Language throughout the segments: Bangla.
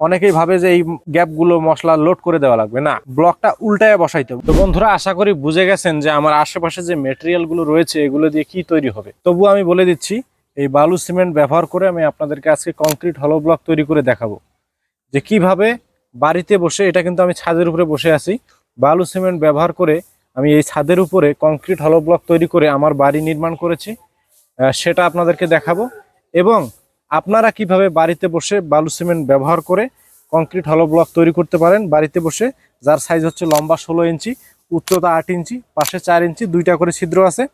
অনেকেই ভাবে যে এই গ্যাপগুলো মশলা লোড করে দেওয়া লাগবে। না, ব্লকটা উল্টায় বসাইতে হবে। তো বন্ধুরা, আশা করি বুঝে গেছেন যে আমার আশেপাশে যে মেটেরিয়ালগুলো রয়েছে, এগুলো দিয়ে কি তৈরি হবে। তবু আমি বলে দিচ্ছি, এই বালু সিমেন্ট ব্যবহার করে আমি আপনাদেরকে আজকে কংক্রিট হলো ব্লক তৈরি করে দেখাবো। যে কীভাবে বাড়িতে বসে, এটা কিন্তু আমি ছাদের উপরে বসে আছি, বালু সিমেন্ট ব্যবহার করে আমি এই ছাদের উপরে কংক্রিট হলো ব্লক তৈরি করে আমার বাড়ি নির্মাণ করেছি। সেটা আপনাদেরকে দেখাবো। এবং আপনারা কীভাবে বাড়িতে বসে বালু সিমেন্ট ব্যবহার করে কংক্রিট হলো ব্লক তৈরি করতে পারেন? বাড়িতে বসে, যার সাইজ হচ্ছে লম্বা ষোলো ইঞ্চি, উচ্চতা আট ইঞ্চি, পাশে চার ইঞ্চি, দুইটা করে ছিদ্র আছে।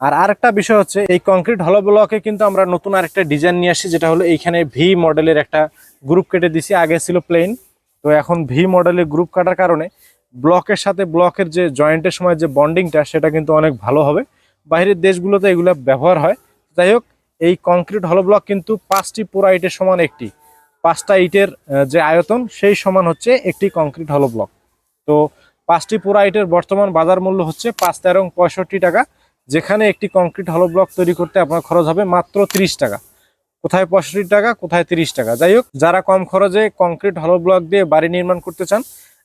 আর আরেকটা বিষয় হচ্ছে, এই কংক্রিট হলো ব্লকে কিন্তু আমরা নতুন আরেকটা ডিজাইন নিয়ে আসি যেটা হলো এইখানে ভি মডেলের একটা গ্রুপ কেটে দিছি, আগে ছিল প্লেন তো এখন ভি মডেলের গ্রুপ কাটার কারণে ব্লকের সাথে ব্লকের যে জয়েন্টের সময় যে বন্ডিংটা সেটা কিন্তু অনেক ভালো হবে। বাইরের দেশগুলোতে এগুলো ব্যবহার হয়। যাই হোক এই কংক্রিট হলো ব্লক কিন্তু পাঁচটি পুরা ইটের সমান একটি। পাঁচটা ইটের যে আয়তন, সেই সমান হচ্ছে একটি কংক্রিট হলো ব্লক তো পাঁচটি পুরা ইটের বর্তমান বাজার মূল্য হচ্ছে পাঁচ, তেরো, পঁয়ষট্টি টাকা। যেখানে একটি কংক্রিট হলো ব্লক তৈরি করতে আপনার খরচ হবে মাত্র ত্রিশ টাকা। কোথায় পঁয়ষট্টি টাকা, কোথায় তিরিশ টাকা। যাই হোক, যারা কম খরচে কংক্রিট হলো ব্লক দিয়ে বাড়ি নির্মাণ করতে চান,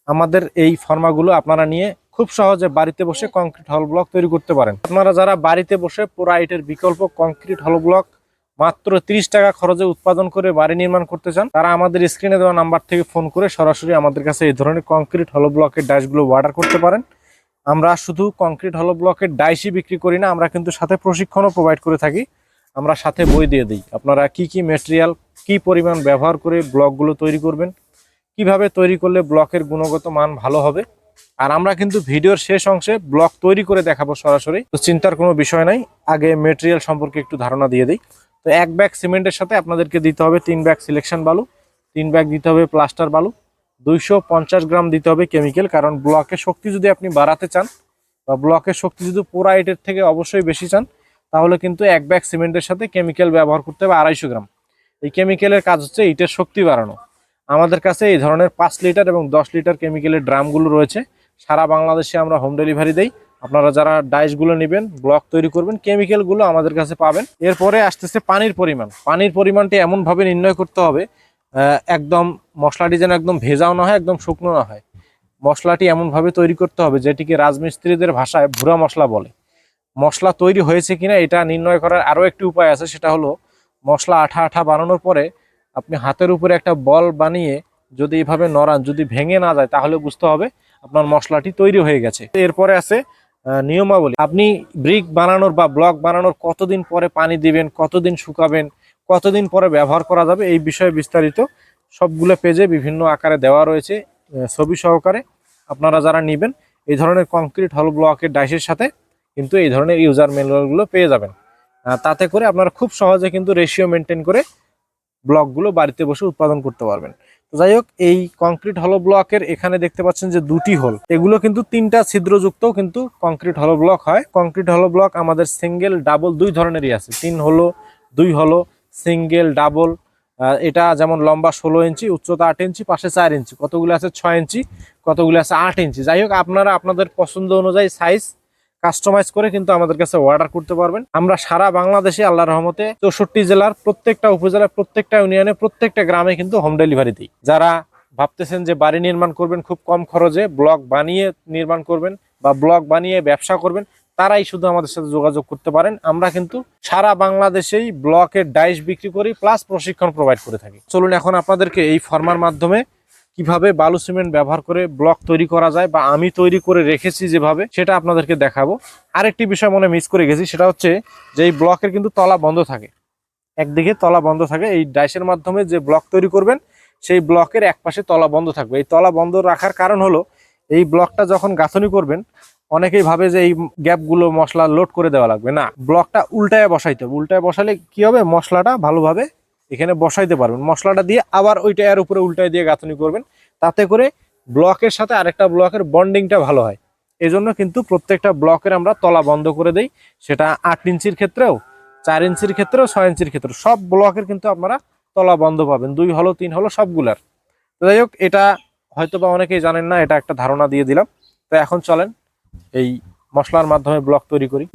আমাদের এই ফর্মাগুলো আপনারা নিয়ে খুব সহজে বাড়িতে বসে কংক্রিট হল ব্লক তৈরি করতে পারেন। আপনারা যারা বাড়িতে বসে পুরা ইটের বিকল্প কংক্রিট হল ব্লক মাত্র 30 টাকা খরচে উৎপাদন করে বাড়ি নির্মাণ করতে চান তারা আমাদের স্ক্রিনে দেওয়া নাম্বার থেকে ফোন করে সরাসরি আমাদের কাছে এই ধরনের কংক্রিট হল ব্লকের ডাইসগুলো অর্ডার করতে পারেন। আমরা শুধু কংক্রিট হল ব্লকের ডাইসই বিক্রি করি না আমরা কিন্তু সাথে প্রশিক্ষণও প্রোভাইড করে থাকি। আমরা সাথে বই দিয়ে দিই। আপনারা কি কি মেটেরিয়াল কি পরিমাণ ব্যবহার করে ব্লকগুলো তৈরি করবেন কীভাবে তৈরি করলে ব্লকের গুণগত মান ভালো হবে আর আমরা কিন্তু ভিডিওর শেষ অংশে ব্লক তৈরি করে দেখাবো সরাসরি। তো চিন্তার কোনো বিষয় নাই, আগে মেটেরিয়াল সম্পর্কে একটু ধারণা দিয়ে দিই। তো এক ব্যাগ সিমেন্টের সাথে আপনাদেরকে দিতে হবে তিন ব্যাগ সিলেকশন বালু, তিন ব্যাগ দিতে হবে প্লাস্টার বালু, দুইশো পঞ্চাশ গ্রাম দিতে হবে কেমিক্যাল কারণ ব্লকের শক্তি যদি আপনি বাড়াতে চান বা ব্লকের শক্তি যদি পুরা ইটের থেকে অবশ্যই বেশি চান, তাহলে কিন্তু এক ব্যাগ সিমেন্টের সাথে কেমিক্যাল ব্যবহার করতে হবে আড়াইশো গ্রাম। এই কেমিক্যালের কাজ হচ্ছে ইটের শক্তি বাড়ানো। আমাদের কাছে এই ধরনের পাঁচ লিটার এবং দশ লিটার কেমিক্যালের ড্রামগুলো রয়েছে। সারা বাংলাদেশে আমরা হোম ডেলিভারি দেই। আপনারা যারা ডাইসগুলো নেবেন ব্লক তৈরি করবেন কেমিক্যালগুলো আমাদের কাছে পাবেন। এরপরে আসতেছে পানির পরিমাণ। পানির পরিমাণটি এমনভাবে নির্ণয় করতে হবে একদম মশলাটি যেন একদম ভেজাও না হয়, একদম শুকনো না হয়। মশলাটি এমনভাবে তৈরি করতে হবে, যেটিকে রাজমিস্ত্রিদের ভাষায় ভুরা মশলা বলে। মশলা তৈরি হয়েছে কিনা এটা নির্ণয় করার আরও একটি উপায় আছে, সেটা হলো মশলা আঠা আঠা বানানোর পরে আপনি হাতের উপরে একটা বল বানিয়ে যদি এভাবে নড়ান, যদি ভেঙে না যায়, তাহলে বুঝতে হবে আপনার মশলাটি তৈরি হয়ে গেছে। এরপরে আছে নিয়মাবলী। আপনি ব্রিক বানানোর বা ব্লক বানানোর কতদিন পরে পানি দিবেন, কতদিন শুকাবেন, কতদিন পরে ব্যবহার করা যাবে, এই বিষয়ে বিস্তারিত সবগুলো পেজে বিভিন্ন আকারে দেওয়া রয়েছে ছবি সহকারে আপনারা যারা নেবেন, এই ধরনের কংক্রিট হল ব্লকের ডাইসের সাথে কিন্তু এই ধরনের ইউজার ম্যানুয়ালগুলো পেয়ে যাবেন। তাতে করে আপনারা খুব সহজে কিন্তু রেশিও মেনটেন করে ব্লকগুলো বাড়িতে বসে উৎপাদন করতে পারবেন। তো যাই হোক, এই কংক্রিট হলো ব্লকের এখানে দেখতে পাচ্ছেন যে দুটি হোল এগুলো কিন্তু তিনটা ছিদ্রযুক্ত কিন্তু কংক্রিট হলো ব্লক হয়। কংক্রিট হলো ব্লক আমাদের সিঙ্গেল ডাবল দুই ধরনেরই আছে। তিন হলো দুই হলো সিঙ্গেল ডাবল এটা যেমন লম্বা ষোলো ইঞ্চি, উচ্চতা আট ইঞ্চি, পাশে চার ইঞ্চি। কতগুলো আছে? ছয় ইঞ্চি, কতগুলো আছে? আট ইঞ্চি। যাই হোক, আপনারা আপনাদের পছন্দ অনুযায়ী সাইজ কাস্টমাইজ করে কিন্তু আমাদের কাছে অর্ডার করতে পারবেন। আমরা সারা বাংলাদেশে আল্লাহ রহমতে চৌষট্টি জেলার প্রত্যেকটা উপজেলার প্রত্যেকটা ইউনিয়নে প্রত্যেকটা গ্রামে কিন্তু হোম ডেলিভারি দিই। যারা ভাবতেছেন যে বাড়ি নির্মাণ করবেন, খুব কম খরচে ব্লক বানিয়ে নির্মাণ করবেন বা ব্লক বানিয়ে ব্যবসা করবেন, তারাই শুধু আমাদের সাথে যোগাযোগ করতে পারেন। আমরা কিন্তু সারা বাংলাদেশেই ব্লকের ডাইস বিক্রি করি প্লাস প্রশিক্ষণ প্রোভাইড করে থাকি। চলুন এখন আপনাদেরকে এই ফর্মার মাধ্যমে কীভাবে বালু সিমেন্ট ব্যবহার করে ব্লক তৈরি করা যায় বা আমি তৈরি করে রেখেছি যেভাবে, সেটা আপনাদেরকে দেখাবো। আরেকটি বিষয় মনে মিস করে গেছি, সেটা হচ্ছে যে এই ব্লকের কিন্তু তলা বন্ধ থাকে। একদিকে তলা বন্ধ থাকে, এই ডাইসের মাধ্যমে যে ব্লক তৈরি করবেন, সেই ব্লকের একপাশে তলা বন্ধ থাকবে। এই তলা বন্ধ রাখার কারণ হলো, এই ব্লকটা যখন গাঁথনি করবেন, অনেকেই ভাবে যে এই গ্যাপগুলো মশলা লোড করে দেওয়া লাগবে। না, ব্লকটা উল্টায় বসাইতে হবে। উল্টায় বসালে কি হবে? মশলাটা ভালোভাবে এখানে বসাইতে পারবেন। মশলাটা দিয়ে আবার ওইটা এর উপরে উল্টায় দিয়ে গাঁথনি করবেন। তাতে করে ব্লকের সাথে আরেকটা ব্লকের বন্ডিংটা ভালো হয়। এই জন্য কিন্তু প্রত্যেকটা ব্লকের আমরা তলা বন্ধ করে দেই। সেটা আট ইঞ্চির ক্ষেত্রেও, চার ইঞ্চির ক্ষেত্রেও, ছয় ইঞ্চির ক্ষেত্রে সব ব্লকের কিন্তু আপনারা তলা বন্ধ পাবেন। দুই হলো, তিন হলো, সবগুলার। যাই হোক, এটা হয়তো বা অনেকেই জানেন না, এটা একটা ধারণা দিয়ে দিলাম। তো এখন চলেন, এই মশলার মাধ্যমে ব্লক তৈরি করি।